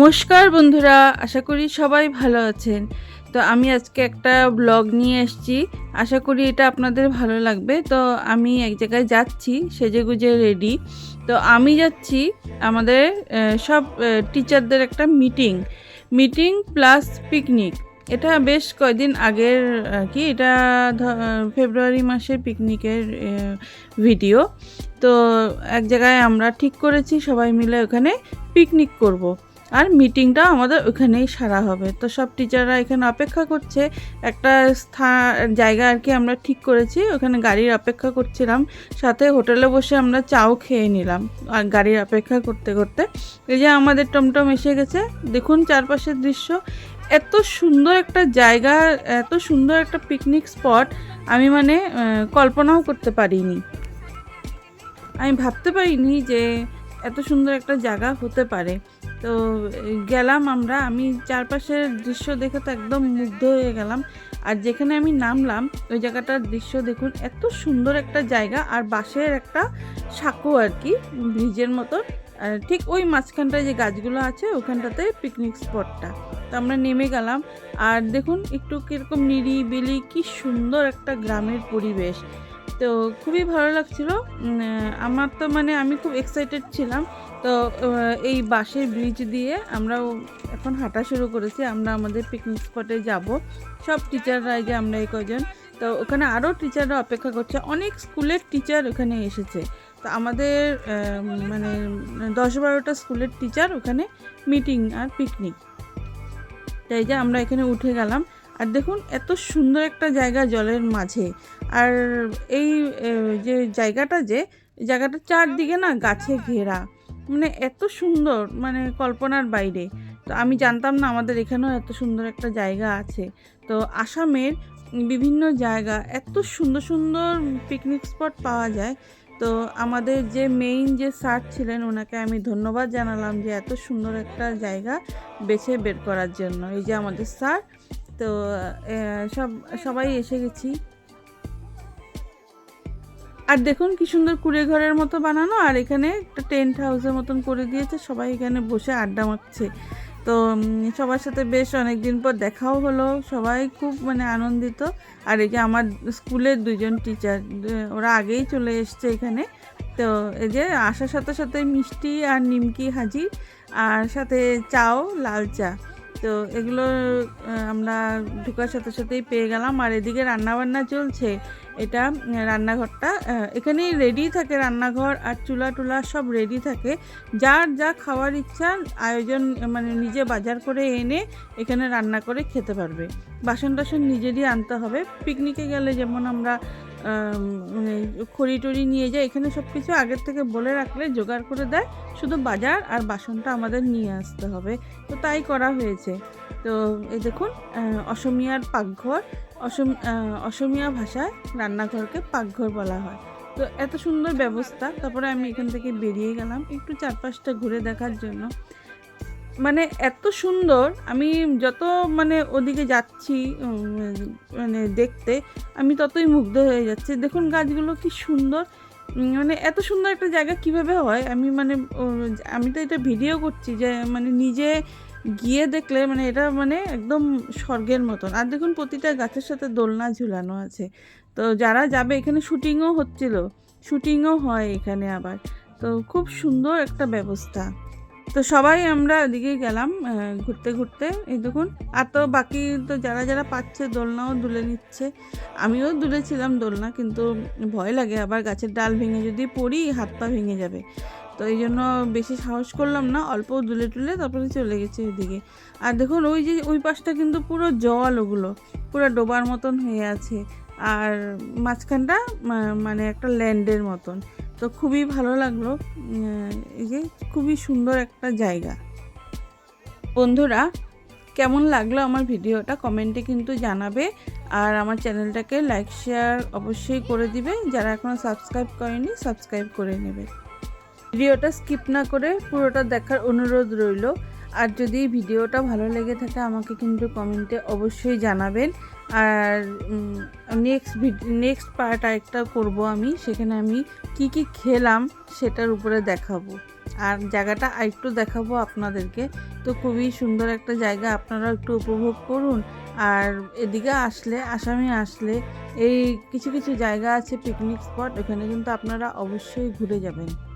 নমস্কার বন্ধুরা, আশা করি সবাই ভালো আছেন। তো আমি আজকে একটা ব্লগ নিয়ে এসেছি। আশা করি এটা আপনাদের ভালো লাগবে। তো আমি এক জায়গায় যাচ্ছি সেজে গুজে রেডি তো আমি যাচ্ছি আমাদের সব টিচারদের একটা মিটিং মিটিং প্লাস পিকনিক এটা বেশ কয়দিন আগের কি? এটা ফেব্রুয়ারি মাসের পিকনিকের ভিডিও তো এক জায়গায় আমরা ঠিক করেছি, সবাই মিলে ওখানে পিকনিক করব। আর মিটিংটা আমাদের ওখানেই সারা হবে। তো সব টিচাররা এখানে অপেক্ষা করছে। একটা স্থান জায়গা আর কি আমরা ঠিক করেছি। ওখানে গাড়ির অপেক্ষা করছিলাম। সাথে হোটেলে বসে আমরা চাও খেয়ে নিলাম। আর গাড়ির অপেক্ষা করতে করতে এই যে আমাদের টমটম এসে গেছে। দেখুন চারপাশের দৃশ্য। এত সুন্দর একটা জায়গা, এত সুন্দর একটা পিকনিক স্পট আমি মানে কল্পনাও করতে পারিনি। আমি ভাবতে পারিনি যে এত সুন্দর একটা জায়গা হতে পারে। তো গেলাম আমরা। আমি চারপাশের দৃশ্য দেখে তো একদম মুগ্ধ হয়ে গেলাম। আর যেখানে আমি নামলাম, ওই জায়গাটার দৃশ্য দেখুন, এত সুন্দর একটা জায়গা। আর বাঁশের একটা সাঁকো আর কি, ব্রিজের মতো। ঠিক ওই মাঝখানটায় যে গাছগুলো আছে, ওখানটাতে পিকনিক স্পটটা তো আমরা নেমে গেলাম। আর দেখুন, একটু কীরকম নিরিবিলি, কি সুন্দর একটা গ্রামের পরিবেশ। তো খুবই ভালো লাগছিল। আমার তো মানে আমি খুব এক্সাইটেড ছিলাম। তো এই বাঁশের ব্রিজ দিয়ে আমরাও এখন হাঁটা শুরু করেছি। আমরা আমাদের পিকনিক স্পটে যাব। সব টিচাররা যে আমরা এই কজন তো, ওখানে আরও টিচাররা অপেক্ষা করছে। অনেক স্কুলের টিচার ওখানে এসেছে। তো আমাদের মানে দশ বারোটা স্কুলের টিচার ওখানে মিটিং আর পিকনিক তাই যে আমরা এখানে উঠে গেলাম। আর দেখুন, এত সুন্দর একটা জায়গা জলের মাঝে। আর এই যে জায়গাটা যে, জায়গাটা চারদিকে না গাছে ঘেরা। মানে এত সুন্দর মানে কল্পনার বাইরে। তো আমি জানতাম না আমাদের এখানেও এত সুন্দর একটা জায়গা আছে। তো আসামের বিভিন্ন জায়গা, এত সুন্দর সুন্দর পিকনিক স্পট পাওয়া যায়। তো আমাদের যে মেইন যে স্যার ছিলেন, ওনাকে আমি ধন্যবাদ জানালাম যে এত সুন্দর একটা জায়গা বেছে বের করার জন্য। এই যে আমাদের স্যার তো সব, সবাই এসে গেছি। আর দেখুন কি সুন্দর কুড়ে ঘরের মতো বানানো, আর এখানে একটা টেন্ট হাউসের মতন করে দিয়েছে। সবাই এখানে বসে আড্ডা মারছে। তো সবার সাথে বেশ অনেক দিন পর দেখাও হলো। সবাই খুব মানে আনন্দিত। আর এই যে আমার স্কুলের দুজন টিচার ওরা আগেই চলে এসছে এখানে। তো এই যে আসার সাথে সাথে মিষ্টি আর নিমকি হাজির, আর সাথে চাও, লাল চা। তো এগুলো আমরা ঢোকার সাথে সাথেই পেয়ে গেলাম। আর এদিকে রান্নাবান্না চলছে। এটা রান্নাঘরটা এখানেই রেডি থাকে রান্নাঘর আর চুলা টুলা সব রেডি থাকে। যার যা খাওয়ার ইচ্ছা আয়োজন মানে নিজে বাজার করে এনে এখানে রান্না করে খেতে পারবে। বাসন টাসন নিজেরই আনতে হবে। পিকনিকে গেলে যেমন আমরা আম, খড়ি টড়ি নিয়ে যায়, এখানে সব কিছু আগের থেকে বলে রাখলে জোগাড় করে দেয়। শুধু বাজার আর বাসনটা আমাদের নিয়ে আসতে হবে। তো তাই করা হয়েছে। তো এই দেখুন অসমিয়ার পাকঘর, অসম অসমিয়া ভাষায় রান্নাঘরকে পাকঘর বলা হয়। তো এত সুন্দর ব্যবস্থা। তারপরে আমি এখান থেকে বেরিয়ে গেলাম। একটু চারপাশটা ঘুরে দেখার জন্য। মানে এত সুন্দর, আমি যত মানে ওদিকে যাচ্ছি মানে দেখতে, আমি ততই মুগ্ধ হয়ে যাচ্ছি। দেখুন গাছগুলো কি সুন্দর মানে এত সুন্দর একটা জায়গা কীভাবে হয়? আমি মানে আমি তো এটা ভিডিও করছি যে মানে নিজে গিয়ে দেখলে মানে এটা মানে একদম স্বর্গের মতন। আর দেখুন প্রতিটা গাছের সাথে দোলনা ঝুলানো আছে। তো যারা যাবে, এখানে শুটিংও হচ্ছিল শুটিংও হয় এখানে আবার। তো খুব সুন্দর একটা ব্যবস্থা। তো সবাই আমরা ওদিকে গেলাম ঘুরতে ঘুরতে, এই দেখুন। আর তো বাকি তো যারা যারা পাচ্ছে দোলনাও দুলে নিচ্ছে। আমিও দুলেছিলাম দোলনা, কিন্তু ভয় লাগে, আবার গাছের ডাল ভেঙে যদি পড়ি, হাত পা ভেঙে যাবে। তো এই জন্য বেশি সাহস করলাম না, অল্প দুলে টুলে তারপরে চলে গেছে ওইদিকে আর দেখুন, ওই যে ওই পাশটা কিন্তু পুরো জল ওগুলো, পুরো ডোবার মতন হয়ে আছে। আর মাঝখানটা মানে একটা ল্যান্ডের মতন। তো খুবই ভালো লাগল। এই যে খুবই সুন্দর একটা জায়গা। বন্ধুরা, কেমন লাগল আমার ভিডিওটা কমেন্টে কিন্তু জানাবে। আর আমার চ্যানেলটাকে লাইক শেয়ার অবশ্যই করে দিবে। যারা এখনও সাবস্ক্রাইব করেনি সাবস্ক্রাইব করে নেবে। ভিডিওটা স্কিপ না করে পুরোটা দেখার অনুরোধ রইল। আর যদি ভিডিওটা ভালো লেগে থাকে, আমাকে কিন্তু কমেন্টে অবশ্যই জানাবেন। আর নেক্সট নেক্সট পার্ট আরেকটা করব আমি। সেখানে আমি কি কি খেলাম সেটার উপরে দেখাবো। আর জায়গাটা আরেকটু দেখাবো আপনাদেরকে। তো খুবই সুন্দর একটা জায়গা আপনারা একটু উপভোগ করুন। আর এদিকে আসলে, আসামে আসলে এই কিছু কিছু জায়গা আছে পিকনিক স্পট ওখানে কিন্তু আপনারা অবশ্যই ঘুরে যাবেন।